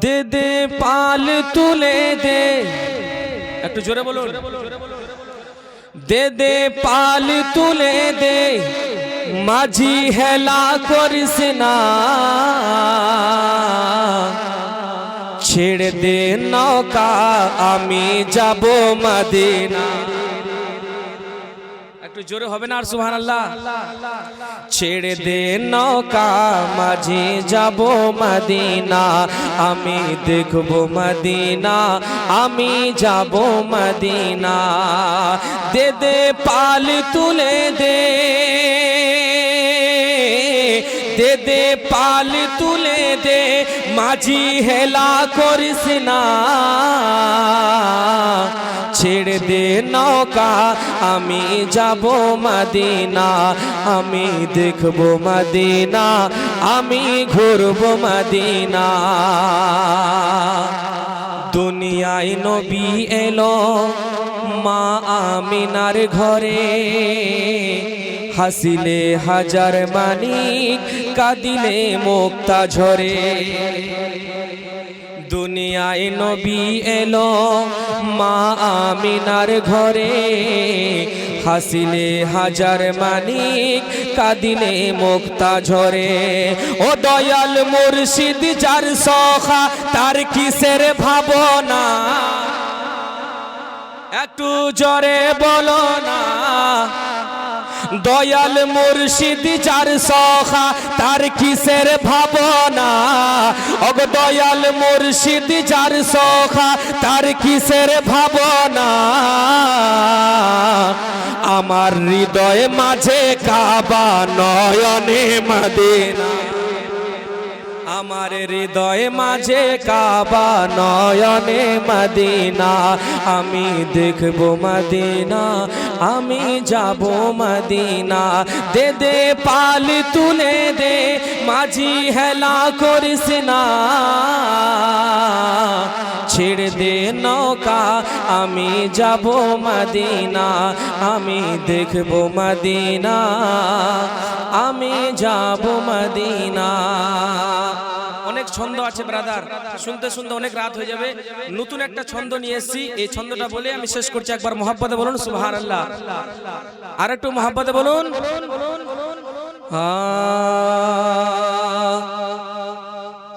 দে দে, পাল তুলে দে। একটু জোরে বলুন। দে দে, পাল তুলে দে। মাঝি হেলা করিস না। ছেড়ে দে নৌকা, আমি যাব মদিনা। একটু জোরে হবে না আর সুহান আল্লাহ ছেড়ে দে নৌকা, মাঝে যাব মদিনা। আমি দেখব মদিনা, আমি যাব মদিনা। দে দে পাল তুলে দে। দে দে, পাল তুলে দে, মাঝি হেলা করিস না। ছেড়ে দে নৌকা, আমি যাব মদিনা, আমি দেখব মদিনা, আমি ঘুরব মদিনা। দুনিয়ায় নবী এলো মা আমিনার ঘরে। হাসিলে হাজার মানিক, কাদিলে মুক্তা ঝরে। দুনিয়ায় নবী এলো মা আমিনার ঘরে। হাসিলে হাজার মানিক, কাদিলে মুক্তা ঝরে। ও দয়াল মুর্শিদ, যার সখা, তার কিসের ভাবনা? একটু জরে বলো না। দয়াল মুর্শিদ যার সখা, তার কিসের ভাবনা? অগ দয়াল মুর্শিদ যার সখা, তার কিসের ভাবনা? আমার হৃদয় মাঝে কাবা নয়নে মদিনা। আমার হৃদয় মাঝে কাবা নয়নে মদিনা। আমি দেখব মদিনা, আমি যাব মদিনা। দে দে, পাল তুলে দে, মাঝি হেলা করিস না। ছেড়ে দে নৌকা, আমি যাব মদিনা, আমি দেখব মদিনা, আমি যাব মদিনা। অনেক ছন্দ আছে ব্রাদার শুনতে শুনতে অনেক রাত হয়ে যাবে। নতুন একটা ছন্দ নিয়ে এসেছি। এই ছন্দটা বলে আমি শেষ করছি একবার মোহাব্বতে বলুন সুবহান আল্লাহ আর একটু মোহাব্বতে বলুন। আ